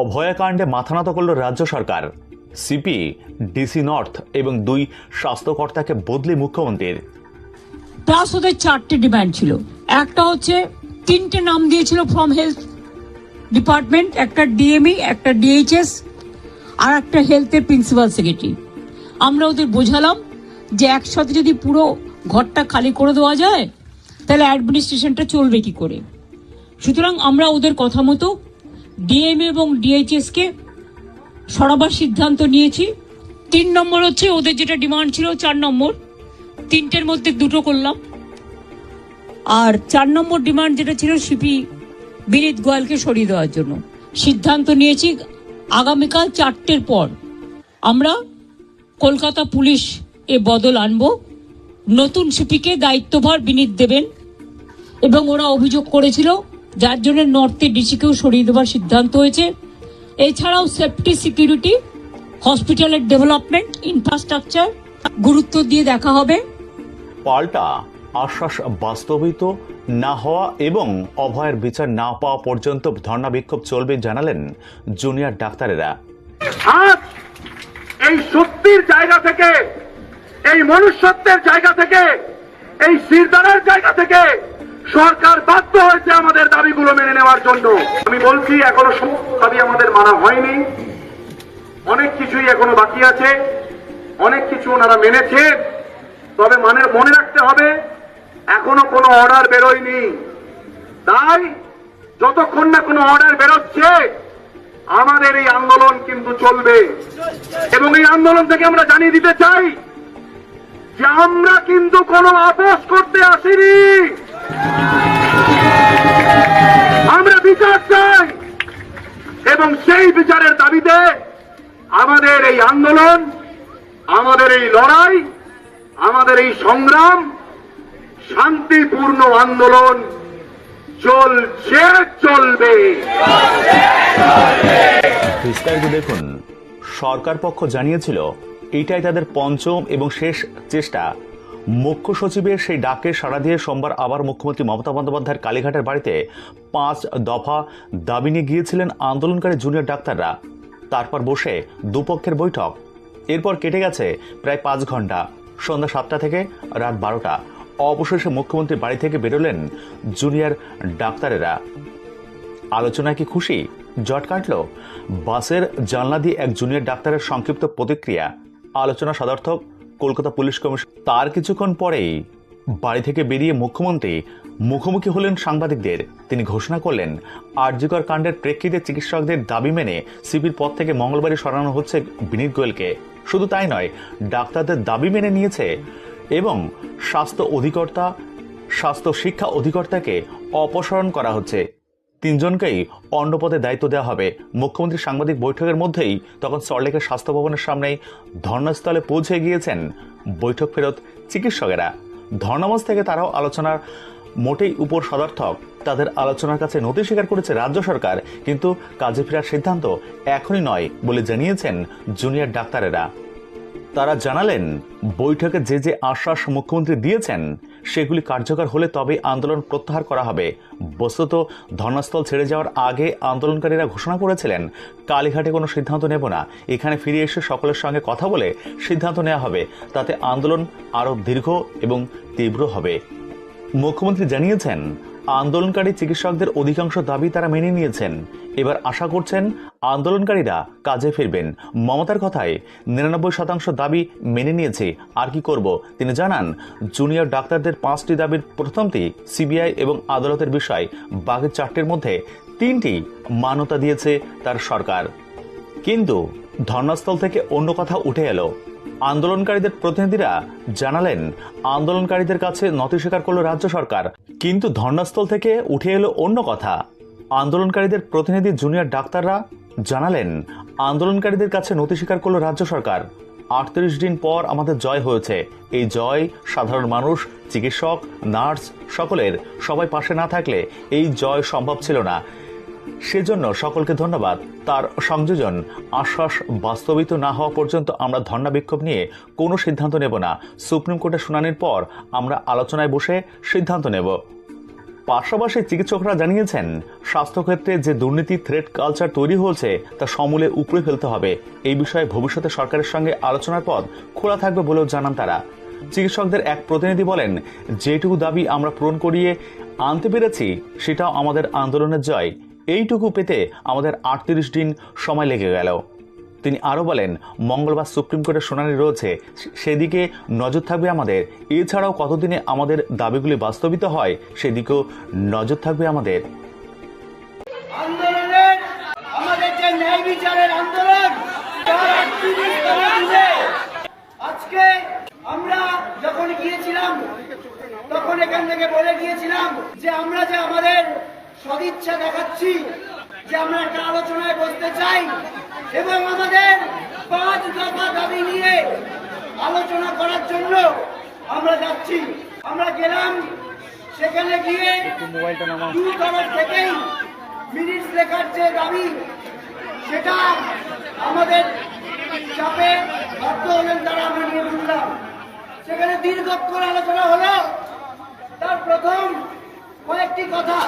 অভয়াকাণ্ডে মাথা নত করল রাজ্য সরকার। সিপি, ডিসি নর্থ এবং দুই স্বাস্থ্যকর্তাকে বদলি মুখ্যমন্ত্রীর। প্লাস ওদের চারটে ডিমান্ড ছিল। একটা হচ্ছে তিনটে নাম দিয়েছিল ফ্রম হেলথ ডিপার্টমেন্ট একটা ডিএমই, একটা ডিএইচএস, আর একটা হেলথের প্রিন্সিপাল সেক্রেটারি আমরা ওদের বোঝালাম যে একসাথে যদি পুরো ঘরটা খালি করে দেওয়া যায়, তাহলে অ্যাডমিনিস্ট্রেশনটা চলবে কি করে? সুতরাং আমরা ওদের কথা মতো ডিএমএ এবং ডিএইচএস কে সরাবার সিদ্ধান্ত নিয়েছি। তিন নম্বর হচ্ছে ওদের যেটা ডিমান্ড ছিল চার নম্বর। তিনটের মধ্যে দুটো করলাম। আর চার নম্বর ডিমান্ড যেটা ছিল সিপি বিনীত গোয়ালকে সরিয়ে দেওয়ার জন্য। সিদ্ধান্ত নিয়েছি আগামীকাল চারটের পর আমরা কলকাতা পুলিশ এ বদল আনব। নতুন সিপিকে দায়িত্বভার বিনীত দেবেন এবং ওরা অভিযোগ করেছিল যার জন্য নর্থে ডিসিকেও সরিয়ে দেওয়ার সিদ্ধান্ত হয়েছে। এছাড়াও সেফটি সিকিউরিটি হসপিটালের ডেভেলপমেন্ট ইনফ্রাস্ট্রাকচার গুরুত্ব দিয়ে দেখা হবে। পাল্টা আশ্বাস বাস্তবিত না হওয়া এবং অভয়ের বিচার না পাওয়া পর্যন্ত ধর্ণা বিক্ষোভ চলবে জানালেন জুনিয়র ডাক্তারেরা। আজ এই সত্যির জায়গা থেকে এই মনুষ্যত্বের জায়গা থেকে এই শিরদারের জায়গা থেকে সরকার বাধ্য হয়েছে আমাদের দাবিগুলো মেনে নেওয়ার জন্য আমি বলছি, এখনও দাবি আমাদের মানা হয়নি। অনেক কিছুই এখনও বাকি আছে। অনেক কিছু ওনারা মেনেছে। তবে মানে মনে রাখতে হবে, এখনও কোনো অর্ডার বেরোয়নি। তাই যতক্ষণ না কোনো অর্ডার বেরোচ্ছে, আমাদের এই আন্দোলন কিন্তু চলবে। এবং এই আন্দোলন থেকে আমরা জানিয়ে দিতে চাই যে আমরা কিন্তু কোনো আপোষ করতে আসিনি। আমরা বিচার চাই। এবং সেই বিচারের দাবিতে আমাদের এই আন্দোলন, আমাদের এই লড়াই, আমাদের এই সংগ্রাম, শান্তিপূর্ণ আন্দোলন চলছে, চলবে। বিস্তারিত দেখুন। সরকার পক্ষ জানিয়েছিল, এটাই তাদের পঞ্চম এবং শেষ চেষ্টা। মুখ্য সচিবের সেই ডাকে সাড়া দিয়ে সোমবার আবার মুখ্যমন্ত্রী মমতা বন্দ্যোপাধ্যায়ের কালীঘাটের বাড়িতে পাঁচ দফা দাবি নিয়ে গিয়েছিলেন আন্দোলনকারী জুনিয়র ডাক্তাররা। তারপর বসে দুপক্ষের বৈঠক। এরপর কেটে গেছে প্রায় পাঁচ ঘণ্টা। সন্ধ্যা সাতটা থেকে রাত বারোটা। অবশেষে মুখ্যমন্ত্রী বাড়ি থেকে বেরোলেন জুনিয়র ডাক্তারেরা। আলোচনায় কি খুশি? জট কাটলো? বাসের জানলা দিয়ে এক জুনিয়র ডাক্তারের সংক্ষিপ্ত প্রতিক্রিয়া। আলোচনা সদর্থক কলকাতা পুলিশ কমিশন। তার কিছুক্ষণ পরেই বাড়ি থেকে বেরিয়ে মুখ্যমন্ত্রী মুখোমুখি হলেন সাংবাদিকদের। তিনি ঘোষণা করলেন, আরজিকর কাণ্ডের প্রেক্ষিতে চিকিৎসকদের দাবি মেনে সিপির পদ থেকে মঙ্গলবারই সরানো হচ্ছে বিনীত গোয়েলকে। শুধু তাই নয়, ডাক্তারদের দাবি মেনে নিয়েছে এবং স্বাস্থ্য অধিকর্তা, স্বাস্থ্য শিক্ষা অধিকর্তাকে অপসারণ করা হচ্ছে। তিনজনকেই অন্য পদে দায়িত্ব দেওয়া হবে। মুখ্যমন্ত্রী সাংবাদিক বৈঠকের মধ্যেই তখন সল্টলেকের স্বাস্থ্য ভবনের সামনেই ধর্নাস্থলে পৌঁছে গিয়েছেন বৈঠক ফেরত চিকিৎসকেরা। ধর্নামঞ্চ থেকে তারাও আলোচনার মোটেই উপর সদার্থক। তাদের আলোচনার কাছে নথি স্বীকার করেছে রাজ্য সরকার, কিন্তু কাজে ফেরার সিদ্ধান্ত এখনই নয় বলে জানিয়েছেন জুনিয়র ডাক্তারেরা। তারা জানালেন, বৈঠকে যে যে আশ্বাস মুখ্যমন্ত্রী দিয়েছেন, সেগুলি কার্যকর হলে তবে আন্দোলন প্রত্যাহার করা হবে। বস্তুত ধর্নাস্থল ছেড়ে যাওয়ার আগে আন্দোলনকারীরা ঘোষণা করেছিলেন, কালীঘাটে কোনো সিদ্ধান্ত নেব না। এখানে ফিরে এসে সকলের সঙ্গে কথা বলে সিদ্ধান্ত নেওয়া হবে। তাতে আন্দোলন আরও দীর্ঘ এবং তীব্র হবে। মুখ্যমন্ত্রী জানিয়েছেন আন্দোলনকারী চিকিৎসকদের অধিকাংশ দাবি তারা মেনে নিয়েছেন। এবার আশা করছেন আন্দোলনকারীরা কাজে ফিরবেন। মমতার কথায় নিরানব্বই শতাংশ দাবি মেনে নিয়েছে। আর কি করব? তিনি জানান, জুনিয়র ডাক্তারদের পাঁচটি দাবির প্রথমটি সিবিআই এবং আদালতের বিষয়। বাকি চারটির মধ্যে তিনটি মান্যতা দিয়েছে তার সরকার। কিন্তু ধর্নাস্থল থেকে অন্য কথা উঠে এলো। আন্দোলনকারীদের প্রতিনিধিরা জানালেন, আন্দোলনকারীদের কাছে নথি স্বীকার করল রাজ্য সরকার, কিন্তু ধর্নাস্থল থেকে উঠে এলো অন্য কথা। আন্দোলনকারীদের প্রতিনিধি জুনিয়র ডাক্তাররা জানালেন, আন্দোলনকারীদের কাছে নথি স্বীকার করল রাজ্য সরকার। আটত্রিশ দিন পর আমাদের জয় হয়েছে। এই জয় সাধারণ মানুষ, চিকিৎসক, নার্স সকলের সবাই পাশে না থাকলে এই জয় সম্ভব ছিল না। সেজন্য সকলকে ধন্যবাদ। তার সংযোজন আশ্বাস বাস্তবিত না হওয়া পর্যন্ত আমরা ধর্ণা বিক্ষোভ নিয়ে কোনো সিদ্ধান্ত নেব না। সুপ্রিম কোর্টের শুনানির পর আমরা আলোচনায় বসে সিদ্ধান্ত নেব। পাশাপাশি চিকিৎসকরা জানিয়েছেন, স্বাস্থ্যক্ষেত্রে যে দুর্নীতি থ্রেড কালচার তৈরি হয়েছে, তা সমূলে উপরে ফেলতে হবে। এই বিষয়ে ভবিষ্যতে সরকারের সঙ্গে আলোচনার পথ খোলা থাকবে বলেও জানান তারা। চিকিৎসকদের এক প্রতিনিধি বলেন, যেটুকু দাবি আমরা পূরণ করিয়ে আনতে পেরেছি, সেটাও আমাদের আন্দোলনের জয়। এইটুকু পেতে আমাদের আটত্রিশ দিন সময় লেগে গেল। তিনি আরও বলেন, মঙ্গলবার সুপ্রিম কোর্টের শুনানি রয়েছে সেদিকে নজর থাকবে আমাদের। এছাড়াও কতদিনে আমাদের দাবিগুলি বাস্তবিত হয়, সেদিকেও নজর থাকবে আমাদের। আমরা যে আমাদের সদিচ্ছা দেখাচ্ছি যে আমরা একটা আলোচনায় বসতে চাই এবং আমাদের পাঁচ দফা দাবি নিয়ে আলোচনা করার জন্য আমরা যাচ্ছি। আমরা গেলাম, সেখানে গিয়ে দু তরফ থেকেই মিনিটস লেখার যে দাবি, সেটা আমাদের চাপে বাধ্য হলেন তারা আমরা নিয়ে শুনলাম সেখানে দীর্ঘক্ষণ আলোচনা হলো। তার প্রথম কয়েকটি কথা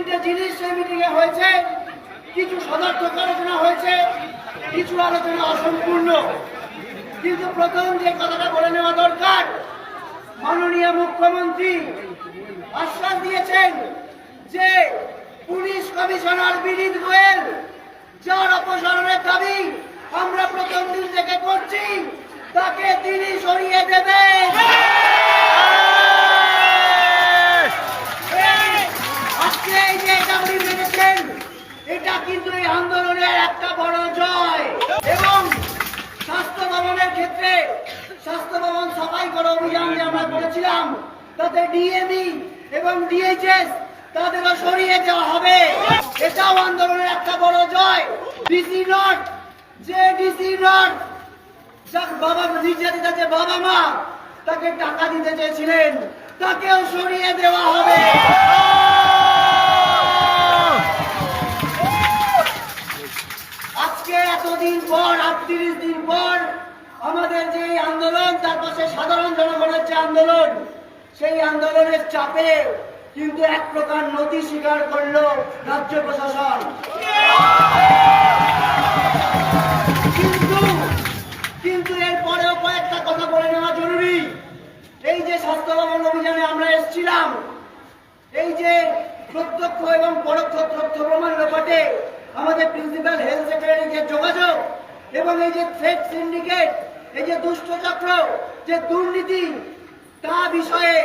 তিনটে জিনিস সেই মিটিংয়ে হয়েছে। কিছু সদর্থক আলোচনা হয়েছে, কিছু আলোচনা অসম্পূর্ণ। কিন্তু প্রথম যে কথাটা বলে নেওয়া দরকার, মাননীয় মুখ্যমন্ত্রী আশ্বাস দিয়েছেন যে পুলিশ কমিশনার বিনীত গোয়েল, যার অপসারণের দাবি আমরা প্রথম দিন থেকে করছি, তাকে তিনি সরিয়ে দেবেন আজকে এই যে এটা উনি মেনেছেন এটা কিন্তু এই আন্দোলনের একটা বড় জয়। এবং স্বাস্থ্য ভবনের ক্ষেত্রে স্বাস্থ্য ভবন সাফাই করা অভিযান যে আমরা করেছিলাম, তাতে ডিএমই এবং ডিএইচএস তাদেরও সরিয়ে দেওয়া হবে। এটাও আন্দোলনের একটা বড় জয়। ডিসি নট যে ডিসি নট বাবা নির্যাতিতা যে বাবা মা, তাকে টাকা দিতে চেয়েছিলেন, তাকেও সরিয়ে দেওয়া হবে। আটত্রিশ দিন পর আমাদের যে আন্দোলন, তার পাশে সাধারণ জনগণের যে আন্দোলন, সেই আন্দোলনের চাপে কিন্তু এক প্রকার নথি স্বীকার করল রাজ্য প্রশাসন। কিন্তু কিন্তু এরপরেও কয়েকটা কথা বলে নেওয়া জরুরি। এই যে স্বাস্থ্য ভবন অভিযানে আমরা এসেছিলাম, এই যে প্রত্যক্ষ এবং পরোক্ষ তথ্য প্রমাণ ব্যাপারে আমাদের প্রিন্সিপাল হেলথ সেক্রেটারি যে যোগাযোগ এবং এই যে থ্রেড সিন্ডিকেট এই যে দুষ্ট চক্র, যে দুর্নীতি, তা বিষয়ে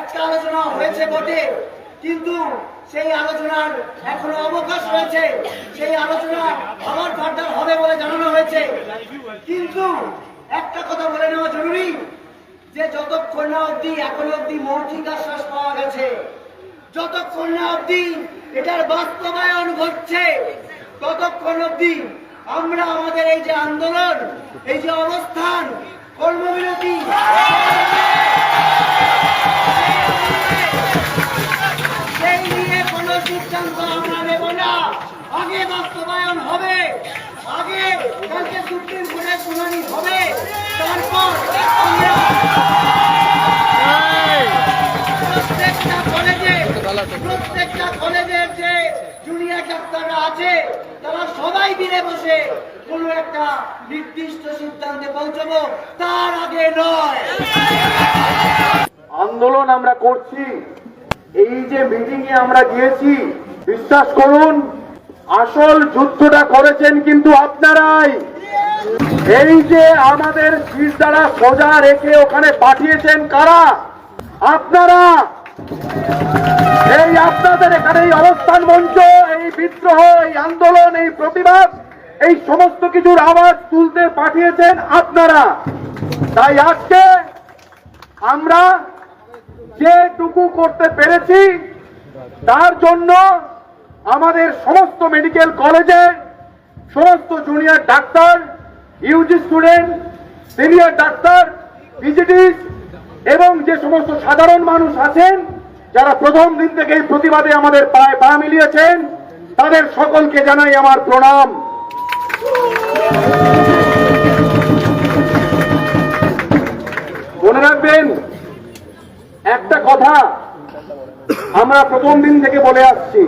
একটা আলোচনা হয়েছে বটে। কিন্তু সেই আলোচনার এখনও অবকাশ রয়েছে। সেই আলোচনা আবার ফার্দার হবে বলে জানানো হয়েছে। কিন্তু একটা কথা বলে নেওয়া জরুরি, যে যতক্ষণ না অব্দি এখনও অব্দি মৌখিক আশ্বাস পাওয়া গেছে, যতক্ষণ না অব্দি এটার বাস্তবায়ন ঘটছে, ততক্ষণ অব্দি আমরা আমাদের এই যে আন্দোলন, এই যে অবস্থান, কর্মবিরতি। নিয়ে কোনো আমরা না। আগে হবে। আগে শুনানি হবে। তারপর আমরা প্রত্যেকটা কলেজের যে ডাক্তাররা আছে, তারা সবাই বসে কোনো একটা নির্দিষ্ট সিদ্ধান্তে তার আগে নয়। আন্দোলন আমরা করছি, এই যে মিটিং এ আমরা গিয়েছি, বিশ্বাস করুন, আসল যুদ্ধটা করেছেন কিন্তু আপনারাই। এই যে আমাদের শীষ দ্বারা সোজা রেখে ওখানে পাঠিয়েছেন কারা? আপনারা! এই আপনাদের এখানে এই অবস্থান মঞ্চ, এই বিদ্রোহ, এই আন্দোলন, এই প্রতিবাদ, এই সমস্ত কিছুর আওয়াজ তুলতে পাঠিয়েছেন আপনারা। তাই আজকে আমরা যেটুকু করতে পেরেছি, তার জন্য আমাদের সমস্ত মেডিকেল কলেজে সমস্ত junior doctor, UG student, senior doctor, ভিজিটিস এবং যে সমস্ত সাধারণ মানুষ আছেন, যারা প্রথম দিন থেকে এই প্রতিবাদে আমাদের পায়ে পা মিলিয়েছেন, তাদের সকলকে জানাই আমার প্রণাম। মনে রাখবেন, একটা কথা আমরা প্রথম দিন থেকে বলে আসছি।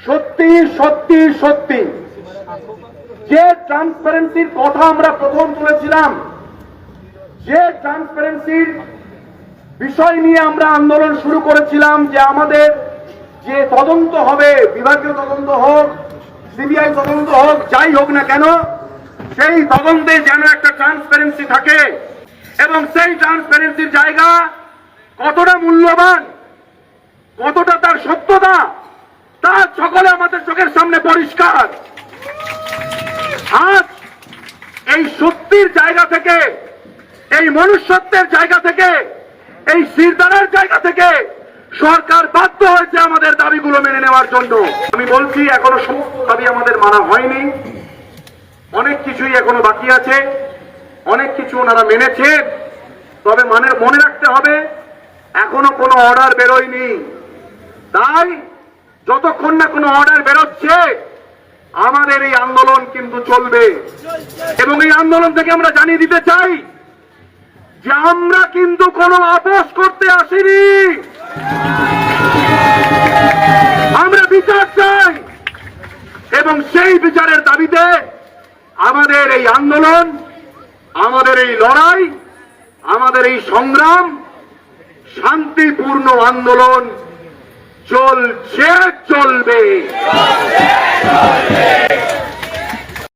সত্যি সত্যি সত্যি। যে ট্রান্সপারেন্সির কথা আমরা প্রথম তুলেছিলাম যে ট্রান্সপারেন্সির বিষয় নিয়ে আমরা আন্দোলন শুরু করেছিলাম, যে আমাদের যে তদন্ত হবে, বিভাগীয় তদন্ত হোক, সিবিআই তদন্ত হোক, যাই হোক না কেন, সেই তদন্তে যেন একটা ট্রান্সপারেন্সি থাকে। এবং সেই ট্রান্সপারেন্সির জায়গা কতটা মূল্যবান, কতটা তার সত্যতা, তা সকলে আমাদের চোখের সামনে পরিষ্কার। আজ এই সত্যির জায়গা থেকে এই মনুষ্যত্বের জায়গা থেকে, এই শিরদারার জায়গা থেকে সরকার বাধ্য হয়েছে আমাদের দাবিগুলো মেনে নেওয়ার জন্য। আমি বলছি, এখনও সমস্ত দাবি আমাদের মানা হয়নি। অনেক কিছুই এখনও বাকি আছে। অনেক কিছু ওনারা মেনেছে তবে মানে মনে রাখতে হবে, এখনও কোনো অর্ডার বেরোয়নি। তাই যতক্ষণ না কোনো অর্ডার বেরোচ্ছে, আমাদের এই আন্দোলন কিন্তু চলবে। এবং এই আন্দোলন থেকে আমরা জানিয়ে দিতে চাই যে আমরা কিন্তু কোনো আপোষ করতে আসিনি। আমরা বিচার চাই। এবং সেই বিচারের দাবিতে আমাদের এই আন্দোলন, আমাদের এই লড়াই, আমাদের এই সংগ্রাম, শান্তিপূর্ণ আন্দোলন চলছে, চলবে।